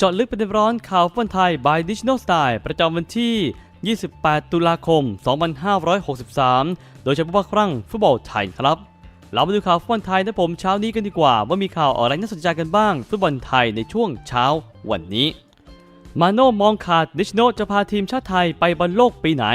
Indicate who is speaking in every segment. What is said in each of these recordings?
Speaker 1: จาะลึกประเด็นร้อนข่าวฟุตบอลไทย by Digital Style ประจำวันที่ 28 ตุลาคม 2563 โดยเฉพาะครั้งฟุตบอลไทยครับ เรามาดูข่าวฟุตบอลไทยนะผมเช้านี้กันดีกว่า ว่ามีข่าวอะไรน่าสนใจกันบ้าง ฟุตบอลไทยในช่วงเช้าวันนี้ มาโน่มองขาดนิชโนจะพาทีมชาติไทยไปบอลโลกปีไหน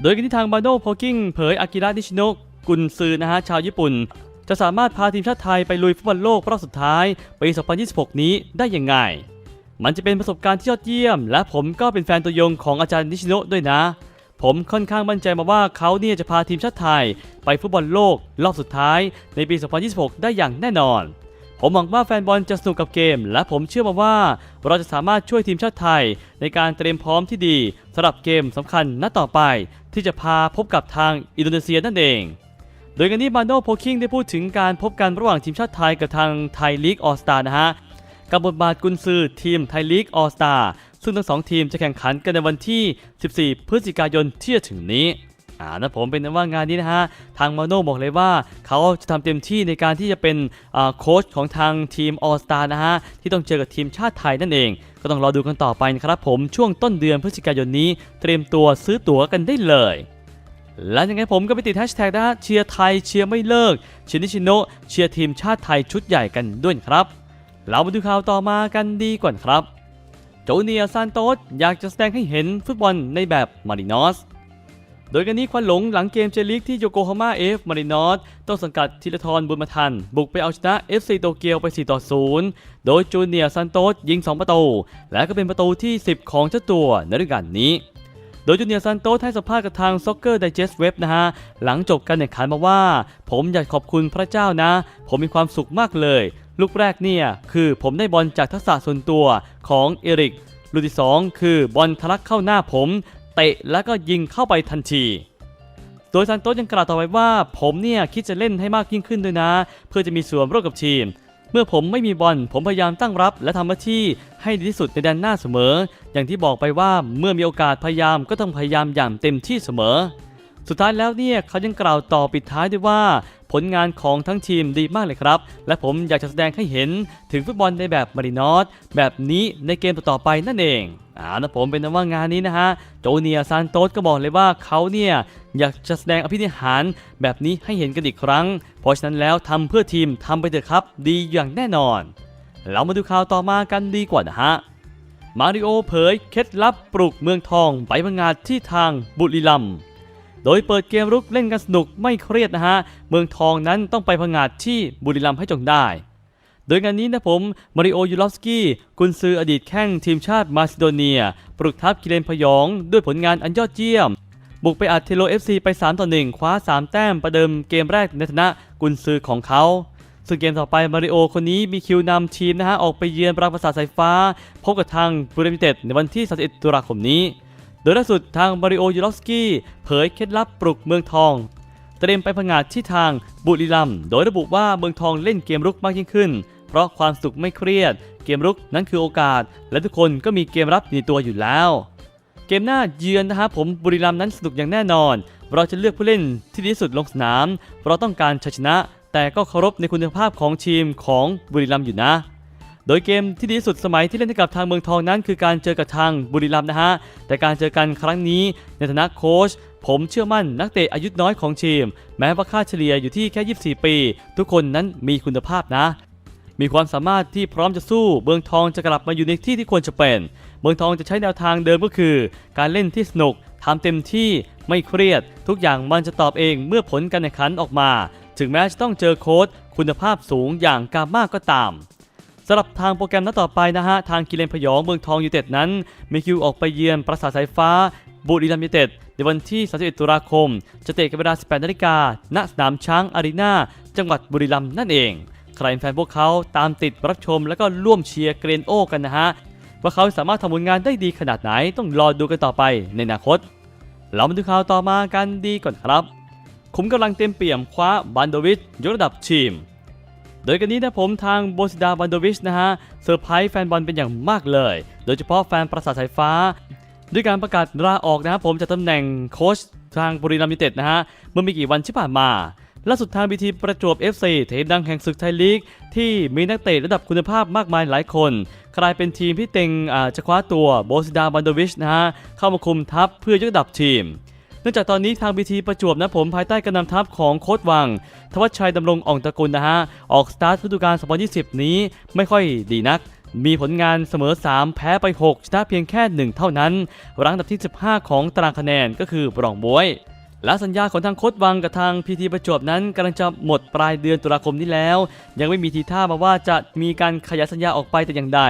Speaker 1: โดยกันที่ทางมาโน่โพกิ้งเผยอากิระนิชโนกุนซือนะฮะชาวญี่ปุ่นจะสามารถพาทีมชาติไทยไปลุยฟุตบอลโลกรอบสุดท้ายปี 2026 นี้ได้ยังไง มันจะเป็นประสบการณ์ที่ยอดเยี่ยม และผมก็เป็นแฟนตัวยงของอาจารย์นิชิโนะด้วยนะ ผมค่อนข้างมั่นใจมาว่าเขาเนี่ยจะพาทีมชาติไทย ไปฟุตบอลโลก รอบสุดท้าย ในปี 2026 ได้อย่างแน่นอน ผมหวังว่าแฟนบอลจะสนุกกับเกม และผมเชื่อมาว่าเราจะสามารถช่วยทีมชาติไทย ในการเตรียมพร้อมที่ดีสำหรับเกมสำคัญนัดต่อไป ที่จะพาพบกับทางอินโดนีเซียนั่นเองโดยกันนี้มาโนโพคิงได้พูดถึงการพบกันระหว่างทีมชาติไทยกับทางไทยลีกออสตานะฮะ กับบทบาทกุนซือทีมไทยลีกออสตาซึ่งทั้งสองทีมจะแข่งขันกันในวันที่ 14 พฤศจิกายนที่จะถึงนี้อ่านะผมเป็นว่างานนี้นะฮะ ทางมาโน่บอกเลยว่า เขาจะทำเต็มที่ในการที่จะเป็นโค้ชของทางทีมออสตานะฮะ ที่ต้องเจอกับทีมชาติไทยนั่นเอง ก็ต้องรอดูกันต่อไปนะครับผมช่วงต้นเดือนพฤศจิกายนนี้ เตรียมตัวซื้อตั๋วกันได้เลยและยังไงผมก็ไปติดแฮชแท็กนะเชียร์ไทยเชียร์ไม่เลิกเชียร์นิชิโนเชียร์ทีมชาติไทยชุดใหญ่กันด้วยครับ เรามาดูข่าวต่อมากันดีก่อนครับ โจเนียซานโตสอยากจะแสดงให้เห็นฟุตบอลในแบบมารินอส โดยกันนี้ควันหลงหลังเกมเจลิกที่โยโกฮาม่าเอฟมารินอสต้องสังกัดธีรทรบุญมาทัน บุกไปเอาชนะ FC โตเกียวไป 4 ต่อ 0 โดยจูเนียซานโตสยิง 2 ประตู และก็เป็นประตูที่ 10 ของเจ้าตัวในฤดูกาลนี้โดยจูเนียร์ซานโตสให้สัมภาษณ์กับทาง Soccer Digest Web นะฮะ หลังจบการแข่งขันมาว่า ผมอยากขอบคุณพระเจ้านะ ผมมีความสุขมากเลย ลูกแรกเนี่ยคือผมได้บอลจากทักษะส่วนตัวของเอริก ลูกที่ 2 คือบอลทะลักเข้าหน้าผม เตะแล้วก็ยิงเข้าไปทันที โดยซานโตสยังกล่าวต่อไปว่า ผมเนี่ยคิดจะเล่นให้มากยิ่งขึ้นด้วยนะ เพื่อจะมีส่วนร่วมกับทีม เมื่อผมไม่มีบอลผมพยายามตั้งรับ และทำหน้าที่ให้ดีที่สุดในแดนหน้าเสมอ อย่างที่บอกไปว่าเมื่อมีโอกาสพยายามก็ต้องพยายามอย่างเต็มที่เสมอสุดท้ายแล้วเนี่ยเขายังกล่าวต่อปิดท้ายด้วยว่า ผลงานของทั้งทีมดีมากเลยครับ และผมอยากจะแสดงให้เห็นถึงฟุตบอลในแบบมารินอสแบบนี้ในเกมต่อๆไปนั่นเองอ่านะผมเป็นนว่างานนี้นะฮะ โจเนียซานโตสก็บอกเลยว่าเขาเนี่ยอยากจะแสดงอภินิหารแบบนี้ให้เห็นกันอีกครั้ง เพราะฉะนั้นแล้วทำเพื่อทีมทำไปเถอะครับ ดีอย่างแน่นอน เรามาดูข่าวต่อมากันดีกว่านะฮะ มาริโอเผยเคล็ดลับปลุกเมืองทองไปพังงาดที่ทางบุรีรัมย์ โดยเปิดเกมรุกเล่นกันสนุกไม่เครียดนะฮะ เมืองทองนั้นต้องไปพังงาดที่บุรีรัมย์ให้จงได้ โดยงานนี้นะผมมาริโอยูลอฟสกี้กุนซืออดีตแข้งทีมชาติมาซิโดเนีย ปลุกทัพกิเลนพยอง ด้วยผลงานอันยอดเยี่ยม บุกไปอัดเทโล FC ไป 3 ต่อ 1 คว้า 3 แต้มประเดิมเกมแรกในฐานะกุนซือของเขาซึ่งเกมต่อไปมาริโอคนนี้มีคิวนำทีมนะฮะ ออกไปเยือนปราประสาทสายฟ้า พบกับทางบูเรมิเต็ดในวันที่ 31 ตุลาคมนี้ โดยล่าสุดทางมาริโอยูลอฟสกี้เผยเคล็ดลับปลุกเมืองทอง เตรียมไปพังงาดที่ทางบุรีรัมย์โดยระบุว่าเมืองทองเล่นเกมรุกมากยิ่งขึ้น เพราะความสุขไม่เครียด เกมรุกนั้นคือโอกาส และทุกคนก็มีเกมรับในตัวอยู่แล้ว เกมหน้าเยือนนะครับผมบุรีรัมย์นั้นสนุกอย่างแน่นอน เราจะเลือกผู้เล่นที่ดีที่สุดลงสนามเราต้องการชัยชนะ แต่ก็เคารพในคุณภาพของทีมของบุรีรัมย์อยู่นะ โดยเกมที่ดีที่สุดสมัยที่เล่นให้กับทางเมืองทองนั้น คือการเจอกับทางบุรีรัมย์นะฮะ แต่การเจอกันครั้งนี้ในฐานะโค้ชผมเชื่อมั่นนักเตะอายุน้อยของทีม แม้ว่าค่าเฉลี่ยอยู่ที่แค่ 24 ปี ทุกคนนั้นมีคุณภาพนะ มีความสามารถที่พร้อมจะสู้เมืองทองจะกลับมาอยู่ในที่ที่ควรจะเป็น เมืองทองจะใช้แนวทางเดิมก็คือ การเล่นที่สนุกทำเต็มที่ไม่เครียด ทุกอย่างมันจะตอบเองเมื่อผลการแข่งขันออกมา ถึงแม้จะต้องเจอโค้ชคุณภาพสูงอย่างกามาก็ตาม สำหรับทางโปรแกรมนัดต่อไปนะฮะ ทางกิเลนพยองเมืองทองยูเต็ดนั้น มีคิวออกไปเยือนปราสาทสายฟ้า บุรีรัมย์ยูเต็ดในวันที่ 31 ตุลาคม จะเตะกันเวลา 18 นาฬิกาณสนามช้างอารีนาจังหวัดบุรีรัมย์นั่นเอง ใครเป็นแฟนพวกเขาตามติดรับชมแล้วก็ร่วมเชียร์เกรนโอกันนะฮะ ว่าเขาสามารถทำผลงานได้ดีขนาดไหนต้องรอดูกันต่อไปในอนาคต เรามาดูข่าวต่อมากันดีก่อนครับ ขุมกำลังเต็มเปี่ยมคว้าบันโดวิชยกระดับทีม โดยกันนี้นะผมทางโบซิดาบันโดวิชนะฮะเซอร์ไพรส์แฟนบอลเป็นอย่างมากเลย โดยเฉพาะแฟนประสาทสายฟ้า ด้วยการประกาศลาออกนะครับผมจากตำแหน่งโค้ชทางบุรีรัมย์ยูไนเต็ดนะฮะเมื่อไม่กี่วันที่ผ่านมาล่าสุดทางบีทีประจวบ FC เทมดังแห่งศึกไทยลีก ที่มีนักเตะระดับคุณภาพมากมายหลายคนกลายเป็นทีมที่เต็งจะคว้าตัวโบซิดาบันโดวิชนะฮะเข้ามาคุมทัพเพื่อยกระดับทีม เนื่องจากตอนนี้ทางบีทีประจวบนะผมภายใต้การนำทัพของโค้ดวัง ทวัชชัยดำรงอ่องตระกูลนะฮะ ออกสตาร์ทฤดูกาล 2020 นี้ไม่ค่อยดีนักมีผลงานเสมอ 3 แพ้ไป 6 ชนะเพียงแค่ 1 เท่านั้น รั้งอันดับที่ 15 ของตารางคะแนนก็คือ บรองบวย และสัญญาของทางโค้ดวังกับทางพีทีประจวบนั้นกำลังจะหมดปลายเดือนตุลาคมนี้แล้ว ยังไม่มีทีท่ามาว่าจะมีการขยายสัญญาออกไปแต่อย่างใด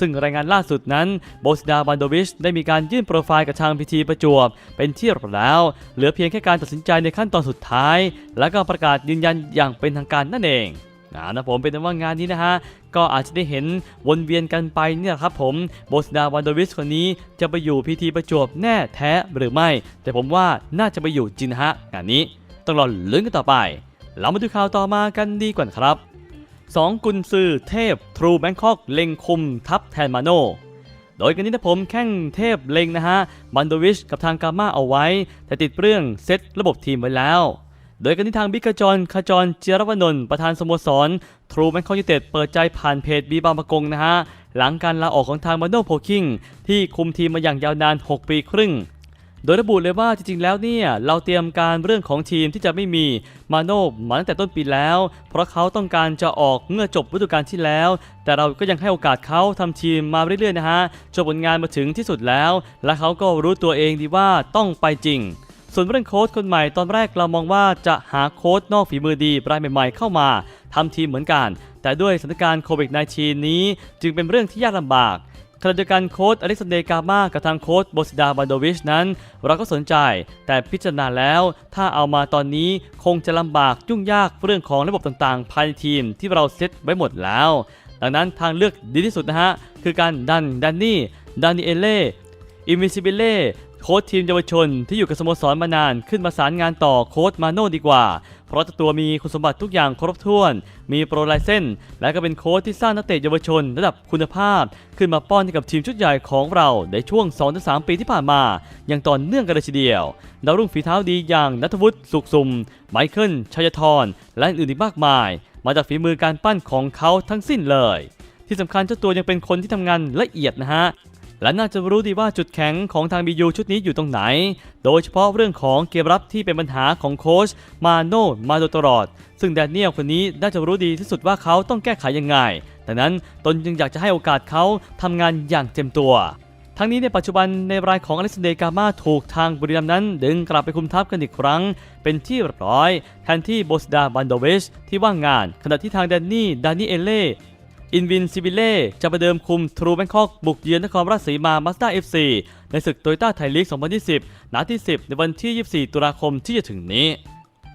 Speaker 1: ซึ่งรายงานล่าสุดนั้นโบสดาบันโดวิชได้มีการยื่นโปรไฟล์กับทางพีทีประจวบ เป็นที่รับแล้ว เหลือเพียงแค่การตัดสินใจในขั้นตอนสุดท้าย และก็ประกาศยืนยันอย่างเป็นทางการนั่นเอง นะนะผมเป็นว่างานนี้นะฮะก็อาจจะได้เห็นวนเวียนกันไปเนี่ยครับผมโบสดาวันโดวิชคนนี้จะไปอยู่พีทีประจวบแน่แท้หรือไม่ แต่ผมว่าน่าจะไปอยู่จริงนฮะงานนี้ต้องรอลุ้นกันต่อไป เรามาดูข่าวต่อมากันดีกว่าครับ 2 กุนซือเทพทรูแบงคอกเล็งคุมทัพแทนมาโนโดยกันนี้นะผมแข้งเทพเล็งนะฮะบันโดวิชกับทางกาม่าเอาไว้ แต่ติดเรื่องเซตระบบทีมไว้แล้ว โดยกันที่ทางบิ๊กขจรขจรเจยรวนนท์ประธานสโมสรทรูแบงคอกยูเต็ดเปิดใจผ่านเพจบีบางประกงนะฮะ หลังการลาออกของทางมาโนโพคิงที่คุมทีมมาอย่างยาวนาน 6 ปีครึ่ง โดยระบุเลยว่าจริงๆ แล้วเนี่ย เราเตรียมการเรื่องของทีมที่จะไม่มีมาโนมาตั้งแต่ต้นปีแล้ว เพราะเขาต้องการจะออกเมื่อจบฤดูกาลที่แล้ว แต่เราก็ยังให้โอกาสเขาทำทีมมาเรื่อยๆนะฮะจนผลงานมาถึงที่สุดแล้ว และเขาก็รู้ตัวเองดีว่าต้องไปจริง ส่วนเรื่องโค้ชคนใหม่ตอนแรกเรามองว่าจะหาโค้ชนอกฝีมือดีรายใหม่ ๆ เข้ามาทำทีมเหมือนกัน แต่ด้วยสถานการณ์โควิด -19 นี้ จึงเป็นเรื่องที่ยากลำบากขณะเดียวกันโค้ชอเล็กซานเดร์กามากับทางโค้ชโบซิดาบันโดวิชนั้น เราก็สนใจ แต่พิจารณาแล้วถ้าเอามาตอนนี้คงจะลำบากยุ่งยากเรื่องของระบบต่างๆ ภายในทีมที่เราเซตไว้หมดแล้ว ดังนั้นทางเลือกดีที่สุดนะฮะ คือการดันดันนี่ดานิเอเล่อิมิซิเบเล่ โค้ชทีมเยาวชนที่อยู่กับสโมสรมานานขึ้นมาสารงานต่อโค้ชมาโน่ดีกว่า เพราะเจ้าตัวมีคุณสมบัติทุกอย่างครบถ้วน มีโปรไลเซนและก็เป็นโค้ชที่สร้างนักเตะเยาวชนระดับคุณภาพ ขึ้นมาป้อนให้กับทีมชุดใหญ่ของเราในช่วง 2-3 ปีที่ผ่านมา อย่างต่อเนื่องกันเลยทีเดียวดาวรุ่งฝีเท้าดีอย่างนัทวุฒิสุขสุมไมเคิลชัยธรและอื่นอีกมากมาย มาจากฝีมือการปั้นของเขาทั้งสิ้นเลยที่สำคัญเจ้าตัวยังเป็นคนที่ทำงานละเอียดนะฮะ และน่าจะรู้ดีว่าจุดแข็งของทางบียูชุดนี้อยู่ตรงไหน โดยเฉพาะเรื่องของเกมรับที่เป็นปัญหาของโค้ชมาโน่มาโดยตลอด ซึ่งแดเนียลคนนี้น่าจะรู้ดีที่สุดว่าเขาต้องแก้ไขยังไงดังนั้นตนจึงอยากจะให้โอกาสเขาทำงานอย่างเต็มตัวทั้งนี้ในปัจจุบันในรายของอเล็กซานเดกามาถูกทางบุรีรัมย์นั้น ดึงกลับไปคุมทัพกันอีกครั้ง เป็นที่เรียบร้อย แทนที่โบสดาบันโดเวชที่ว่างงาน ขณะที่ทางแดนนี่ดานิเอเล่ อินวินซิบิเล่จะประเดิมคุมทรูแบงคอกบุกเยือนนครราชสีมามาสด้าเอฟซีในศึกโตโยต้าไทยลีก 2020 นัดที่ 10 ในวันที่ 24 ตุลาคมที่จะถึงนี้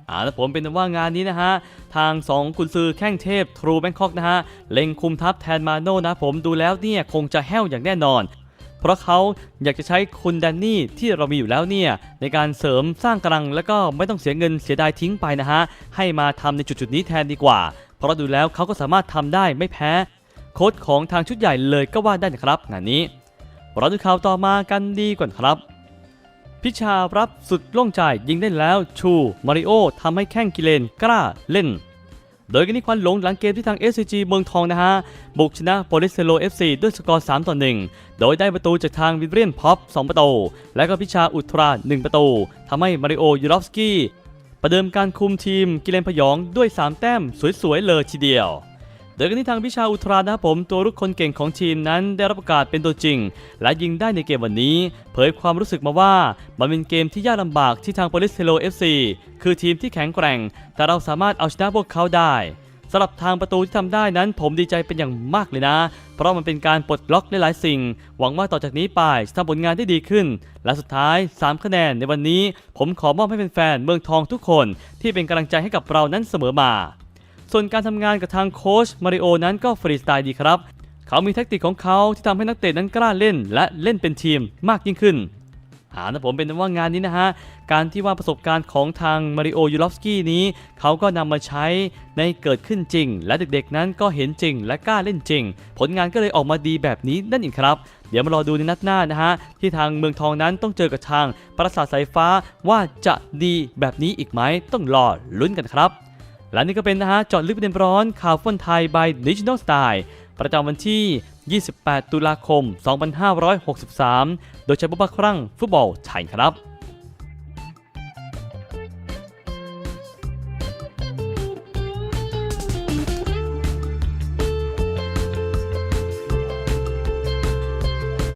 Speaker 1: อ่าแล้วผมเป็นว่างานนี้นะฮะ ทาง2กุนซือแข้งเทพทรูแบงคอกนะฮะ เล็งคุมทัพแทนมาโน่นะผมดูแล้วเนี่ย คงจะแห้วอย่างแน่นอน เพราะเขาอยากจะใช้คุณแดนนี่ที่เรามีอยู่แล้วเนี่ย ในการเสริมสร้างกำลังแล้วก็ไม่ต้องเสียเงินเสียดายทิ้งไปนะฮะ ให้มาทำในจุดๆนี้แทนดีกว่า ราะดูแล้วเขาก็สามารถทำได้ไม่แพ้ โค้ชของทางชุดใหญ่เลยก็ว่าได้นะครับ งานนี้เราดูข่าวต่อมากันดีก่อนครับ พิชารับสุดโล่งใจยิงได้แล้วชูมาริโอทำให้แข้งกิเลนกล้าเล่น โดยกันนี้ควันหลงหลังเกมที่ทาง SCG เมืองทองนะฮะ บุกชนะโปลิสเซโล FC ด้วยสกอร์ 3 ต่อ 1 โดยได้ประตูจากทางวิเรียนพ็อป 2 ประตู และก็พิชาอุตรา 1 ประตูทำให้มาริโอยูรอฟสกี้ ประเดิมการคุมทีมกิเลนพยองด้วย 3 แต้มสวยๆเลยทีเดียว โดยกันที่ทางพิชาอุตรานะครับผมตัวรุกคนเก่งของทีมนั้นได้รับประกาศเป็นตัวจริง และยิงได้ในเกมวันนี้ เผยความรู้สึกมาว่า มันเป็นเกมที่ยากลำบากที่ทางโปลิสเทโล FC คือทีมที่แข็งแกร่ง แต่เราสามารถเอาชนะพวกเขาได้ สำหรับทางประตูที่ทำได้นั้น ผมดีใจเป็นอย่างมากเลยนะ เพราะมันเป็นการปลดล็อกหลายๆสิ่ง หวังว่าต่อจากนี้ไปจะทำผลงานได้ดีขึ้น และสุดท้าย 3 คะแนนในวันนี้ ผมขอมอบให้แฟนๆเมืองทองทุกคน ที่เป็นกำลังใจให้กับเรานั้นเสมอมา ส่วนการทำงานกับทางโค้ชมาริโอนั้นก็ฟรีสไตล์ดีครับ เขามีแทคติกของเขาที่ทำให้นักเตะนั้นกล้าเล่น และเล่นเป็นทีมมากยิ่งขึ้น อ่านะผมเป็นว่างานนี้นะฮะ การที่ว่าประสบการณ์ของทางมาริโอยูรอฟสกี้นี้ เขาก็นำมาใช้ในเกิดขึ้นจริง และเด็กๆนั้นก็เห็นจริง และกล้าเล่นจริง ผลงานก็เลยออกมาดีแบบนี้นั่นเองครับ เดี๋ยวมารอดูในนัดหน้านะฮะ ที่ทางเมืองทองนั้นต้องเจอกับทางปราสาทสายฟ้าว่าจะดีแบบนี้อีกไหมต้องรอลุ้นกันครับ และนี่ก็เป็นนะฮะจอดลึกประเด็นร้อนข่าวฟุตบอลไทย by Digital Style ประจำวันที่ 28 ตุลาคม 2563 โดยใช้บุพครั่งฟุตบอลไทยครับ